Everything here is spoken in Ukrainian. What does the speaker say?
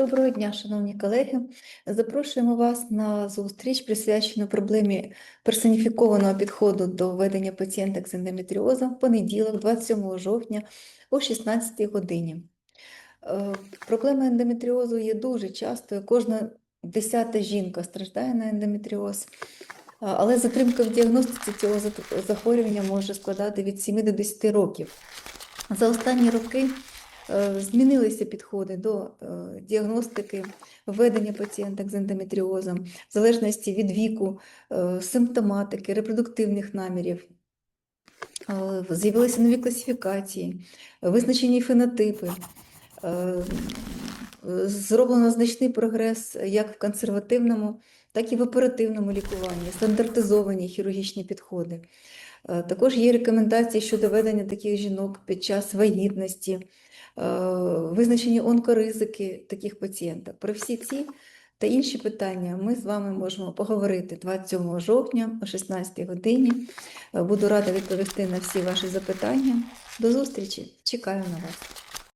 Доброго дня, шановні колеги. Запрошуємо вас на зустріч, присвячену проблемі персоніфікованого підходу до ведення пацієнток з ендометріозом в понеділок, 27 жовтня о 16 годині. Е, Проблема ендометріозу є дуже частою. Кожна десята жінка страждає на ендометріоз, але затримка в діагностиці цього захворювання може складати від 7 до 10 років. За останні роки змінилися підходи до е, діагностики, введення пацієнток з ендометріозом, в залежності від віку, е, симптоматики, репродуктивних намірів. Е, З'явилися нові класифікації, визначені фенотипи. Зроблено значний прогрес як в консервативному, так і в оперативному лікуванні, стандартизовані хірургічні підходи. Е, Також є рекомендації щодо ведення таких жінок під час вагітності, е, визначені онкоризики таких пацієнток. Про всі ці та інші питання ми з вами можемо поговорити 27 жовтня о 16 годині. Е, Буду рада відповісти на всі ваші запитання. До зустрічі! Чекаю на вас.